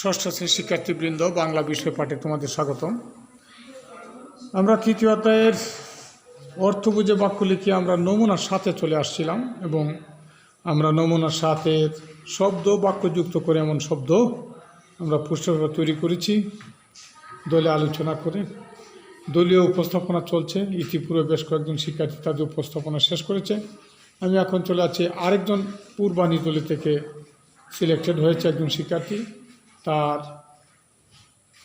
ষষ্ঠ শ্রেণির শিক্ষার্থীবৃন্দ, বাংলা বিষয় পাঠে তোমাদের স্বাগতম। আমরা তৃতীয় অধ্যায়ের অর্থ বুঝে বাক্য লিখে আমরা নমুনার সাথে চলে আসছিলাম এবং আমরা নমুনার সাথে শব্দ বাক্যযুক্ত করে এমন শব্দ আমরা পুস্তক তৈরি করেছি, দলে আলোচনা করে। দলীয় উপস্থাপনা চলছে, ইতিপূর্বে বেশ কয়েকজন শিক্ষার্থী তাদের উপস্থাপনা শেষ করেছে। আমি এখন চলে আছি, আরেকজন পূর্বাণী দলি থেকে সিলেক্টেড হয়েছে একজন শিক্ষার্থী। তার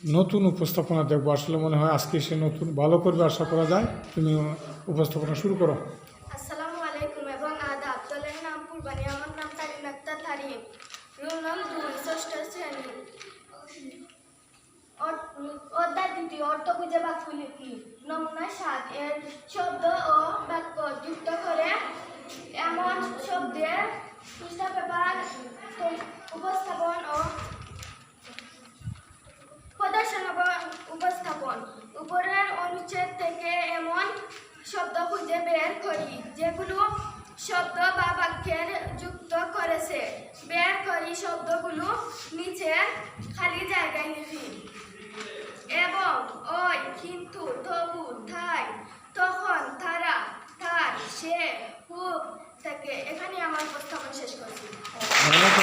নতুন উপস্থাপনা দেখব। আসলে মনে হয় আজকে সে নতুন, ভালো করবে আশা করা যায়। তুমি উপস্থাপনা শুরু করো। আসসালামু আমার নাম আক্তার নাম এর শব্দ করে এমন তৈ- উপস্থাপন ও প্রদর্শন এবং উপস্থাপন উপরের অনুচ্ছেদ থেকে এমন শব্দ খুঁজে বের করি, যেগুলো শব্দ বা বাক্যের যুক্ত করেছে। বের করি শব্দগুলো নিচের খালি জায়গায় লিখি। এবং ওই কিন্তু তবু তাই, তখন তারা, তার, সে খুব থেকে এখানে আমার উপস্থাপন শেষ করছি। অনেক